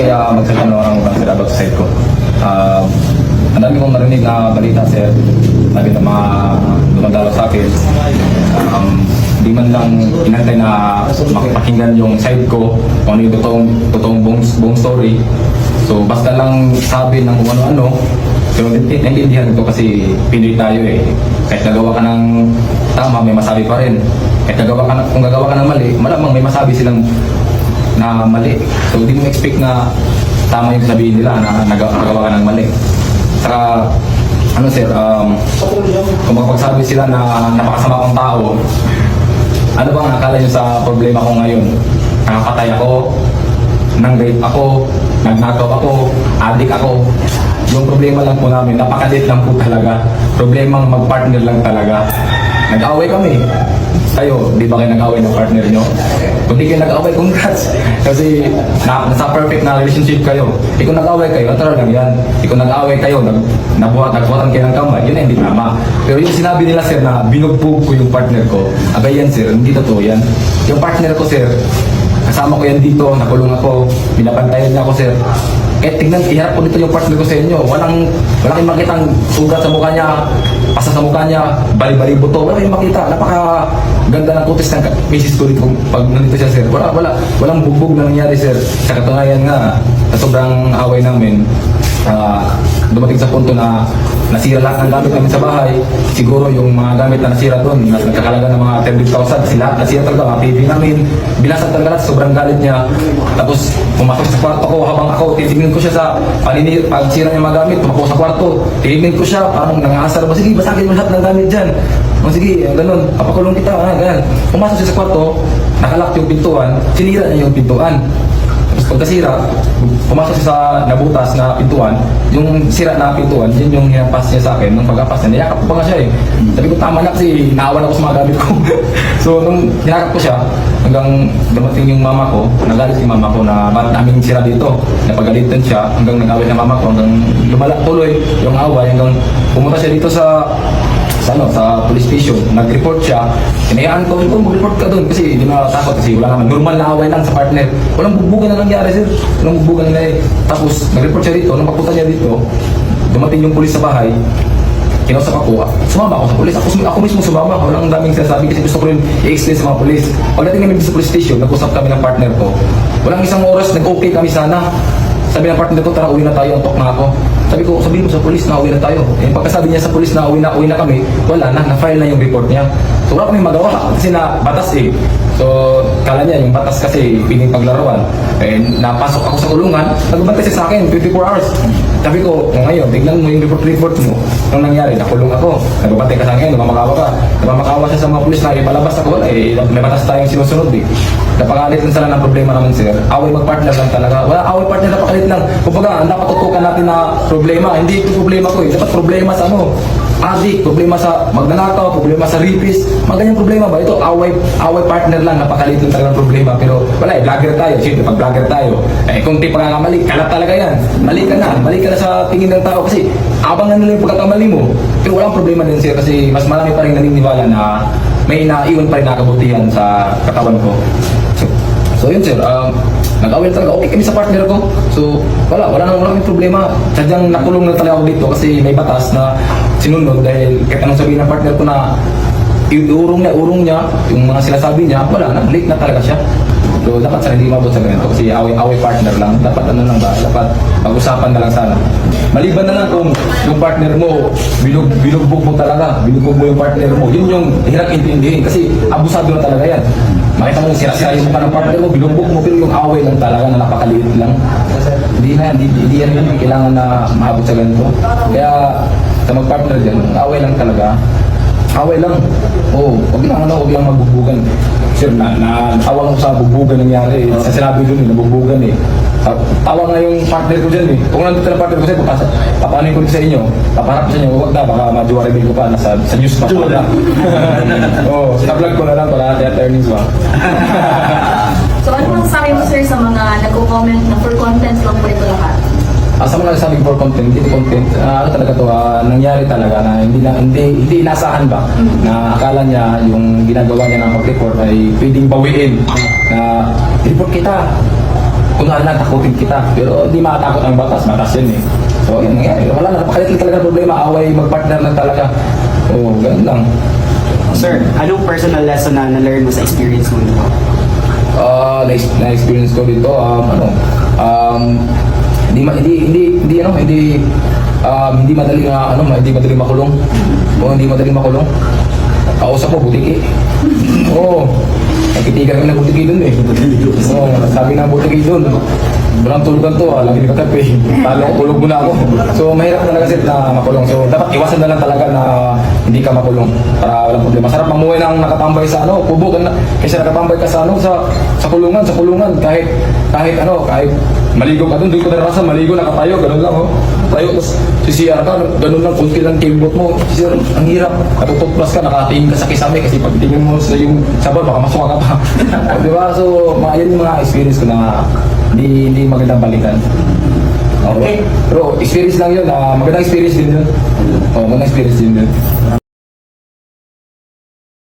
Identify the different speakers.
Speaker 1: kaya magsasabi ng mga sir about sa side ko. Ah, ang dami kong narinig na balita sir, sabi ng mga dumadalo sa akin. Um, di man lang inantay na makipakinggan yung side ko, kung ano yung totoong, totoong buong, buong story. So basta lang sabi ng kung ano-ano, pero hindi- naiintindihan ko kasi Pinoy tayo eh. Kahit nagawa ka ng tama, may masabi pa rin. Kahit nagawa ka na, kung gagawa ka ng mali, malamang may masabi silang na mali. So hindi mo expect na tama yung sabihin nila na nagawa, nagawa ka ng mali. Saka, ano sir, um, kung magpagsabi sila na napakasama kong tao, ano bang nakala nyo sa problema ko ngayon? Nakapatay ako, nang-rape ako, nagnakaw ako, adik ako. Yung problema lang po namin, napakalit lang po talaga. Problemang mag-partner lang talaga. Nag-away kami. Kayo, di ba kayo nag-away ng partner nyo? Kung di kayo nag-away, congrats. Kasi na, nasa perfect na relationship kayo. Eh kung nag-away kayo, natural lang yan. Eh kung nag-away kayo, nag, nabuhat, nagbuhatan kayo ng kamay, yun ay hindi tama. Pero yung sinabi nila sir na binugbog ko yung partner ko, abay yan sir, hindi totoo yan. Yung partner ko sir, Kasama ko yan dito, nakulong ako, pinapantayan niya ako, sir. Eh, tingnan, iharap ko dito yung partner ko sa inyo. Walang, wala kayong makitang sugat sa mukha niya, pasa sa mukha niya, bali-bali buto. Wala kayong makita. Napaka ganda ng kutis ng misis ko dito pag nandito siya, sir. Wala, wala, walang bugbog na nangyari, sir. Sa katunayan nga, sa sobrang away namin, ah, dumating sa punto na nasira lahat ng gamit namin sa bahay. Siguro yung mga gamit na nasira doon, nas nagkakalaga ng mga 10,000, sila nasira talaga mga TV namin. Binasag talaga lahat, sobrang galit niya. Tapos pumasok sa kwarto ko habang ako titignan ko siya sa panini, pagsira niya mga gamit, pumasok sa kwarto. Titignan ko siya, parang nangasar mo, sige, basagin mo lahat ng gamit dyan. O sige, ganun, papakulong kita, ah, ganun. Pumasok siya sa kwarto, nakalak yung pintuan, sinira niya yung pintuan. Pagkasira, pumasok siya sa nabutas na pintuan, yung sira na pintuan, yun yung hinampas niya sa akin. Nung pagkapas niya, niyakap ko pa siya eh. Sabi ko, tama na kasi naawan ako sa mga gamit ko. so, nung hinakap ko siya, hanggang dumating yung mama ko, nagalit yung mama ko na ba't namin sira dito. Napagalitan siya, hanggang nag-away ng mama ko, hanggang lumala tuloy yung away, hanggang pumunta siya dito sa sa ano, sa police station, nag-report siya, hinayaan ko, ito, mag-report ka doon kasi hindi na kasi wala naman, normal na away lang sa partner. Walang bugbugan na nangyari sir, walang bugbugan na eh. Tapos, nag-report siya dito, nung pagpunta niya dito, dumating yung police sa bahay, kinausap ako, sumama ako sa polis. Ako, ako mismo sumama. Walang daming sinasabi kasi gusto ko rin i-explain sa mga polis. Pagdating namin sa police station, nag-usap kami ng partner ko. Walang isang oras, nag-okay kami sana. Sabi ng partner ko, tara uwi na tayo, antok na ako. Sabi ko, sabihin mo sa polis na uwi na tayo. Eh, pagkasabi niya sa polis na uwi na, uwi na kami, wala na, na-file na yung report niya. So wala kami magawa kasi na batas eh. So, kala niya yung batas kasi piling paglaruan. Eh, napasok ako sa kulungan, nagbantay siya sa akin, 24 hours. Sabi ko, kung ngayon, tignan mo yung report-report mo. Nung nangyari, nakulong ako. Nagbabantay ka sa akin, namamakawa ka. Namamakawa siya sa mga pulis na ipalabas ako. Eh, may batas tayong sinusunod eh. Napakalit lang sila ng problema naman, sir. Away mag-partner lang talaga. Wala away partner, napakalit lang. Kumbaga, ang dapat tutukan natin na problema. Hindi ito problema ko eh. Dapat problema sa ano, adik, problema sa magnanakaw, problema sa rapist, mga ganyang problema ba? Ito, away, away partner lang, napakaliit lang talagang problema. Pero wala eh, vlogger tayo. Siyempre, pag vlogger tayo, eh kung di pagkakamali, kalat talaga yan. Mali ka na, mali ka na sa tingin ng tao kasi abangan nila yung pagkakamali mo. Pero walang problema din sir kasi mas marami pa rin naniniwala na may naiwan pa rin nakabutihan sa katawan ko. So, yun sir, um, nag-away talaga. Okay kami sa partner ko. So, wala, wala nang wala problema. Sadyang nakulong na talaga ako dito kasi may batas na sinunod dahil kahit anong sabihin ng partner ko na iurong niya, urong niya, yung mga sinasabi niya, wala na, late na talaga siya. So, dapat sana hindi mabot sa ganito kasi away-away partner lang. Dapat ano lang ba, dapat pag-usapan na lang sana. Maliban na lang kung yung partner mo, bilog, bilugbog mo talaga, bilugbog mo yung partner mo, yun yung hirap intindihin kasi abusado na talaga yan. Makita mo, yung mukha ng partner mo, bilugbog mo, pero yung away lang talaga na napakaliit lang. Hindi na, hindi, hindi yan yun yung kailangan na mahabot sa ganito. Kaya, sa mag-partner dyan, away lang talaga. Away lang. Oo, wag lang ano, wag lang magbubugan. Sir, na, na tawa ko sa bubugan nangyari. Eh. Sa sinabi doon, eh, nabubugan eh. Ta- Tawa nga yung partner ko dyan eh. Kung nandito na partner ko sa'yo, papasa, papanin ko sa inyo. Paparap sa inyo, huwag na, baka majuwari ko pa, nasa sa news pa pala. Oo, sa vlog ko na lang para at earnings ba.
Speaker 2: So ano bang sabi mo sir sa mga nagko-comment na for content lang po ito lahat?
Speaker 1: Ah, sa mga sabi for content, hindi content, ah, ano talaga to, ah, nangyari talaga na hindi na hindi hindi inasahan ba na akala niya yung ginagawa niya ng pag-report ay pwedeng bawiin na report kita. kunwari lang takutin kita. Pero hindi makatakot ang batas, batas yun eh. So, yun nangyari. Wala na, napakalit lang talaga ng problema, away, magpartner lang talaga. Oo, ganun lang.
Speaker 3: Sir, anong personal lesson na na-learn mo sa experience mo dito?
Speaker 1: Ah, na, na-experience ko dito, um, ano, um, hindi, hindi, hindi, hindi, ano, hindi, um, hindi madali na, ano, hindi madali makulong. O hindi madali makulong. Kausap mo, butiki. Oo. Nagkitigan kami ng butiki dun eh. Oo, sabi ng butiki dun. Walang tulugan to, ah, lagi nakatapi. Talo ko, tulog muna ako. So, mahirap talaga sir na makulong. So, dapat iwasan na lang talaga na hindi ka makulong para walang problema. Masarap mamuhay ng nakatambay sa ano, kubo ka na. Kasi nakatambay ka sa ano, sa, sa kulungan, sa kulungan. Kahit, kahit ano, kahit maligo ka dun, doon ko naranasan, maligo, nakatayo, ganun lang, oh. Tayo, tapos sisiyar ka, ganun lang, kunti lang kimbot mo. Sisiyar, ang hirap. Natutuplas ka, nakatingin ka sa kisame kasi pag tingin mo sa yung sabon, baka masuka ka pa. Di ba? So, mga, yun yung mga experience ko na hindi, hindi magandang balikan. Okay. Pero experience lang yun, ah, magandang experience din yun. Oh, magandang experience din yun.